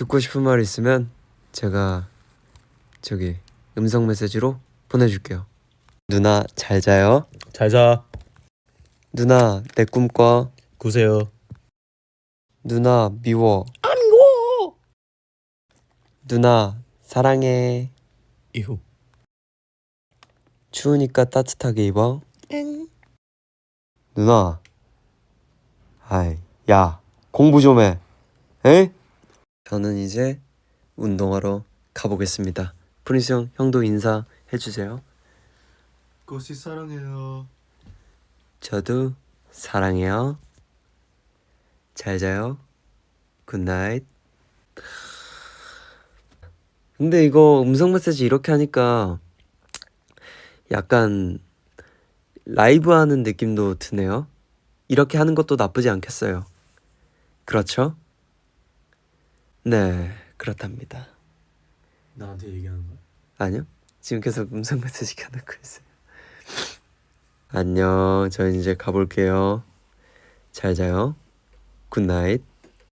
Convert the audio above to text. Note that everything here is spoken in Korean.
듣고 싶은 말 있으면 제가 저기 음성 메시지로 보내줄게요. 누나 잘 자요. 잘자 누나 내 꿈꿔. 구세요 누나 미워. 안 미워. 누나 사랑해. 이후 추우니까 따뜻하게 입어. 누나. 아이, 야, 공부 좀 해. 에? 저는 이제 운동하러 가보겠습니다. 프린스 형, 형도 인사해 주세요. 꽃이 사랑해요 저도 사랑해요. 잘 자요. 굿나잇. 근데 이거 음성 메시지 이렇게 하니까 약간 라이브 하는 느낌도 드네요. 이렇게 하는 것도 나쁘지 않겠어요. 그렇죠? 네, 그렇답니다. 나한테 얘기하는 거야? 아니요. 지금 계속 음성 메시지 켜놓고 있어요. 안녕. 저희 이제 가볼게요. 잘 자요. 굿나잇.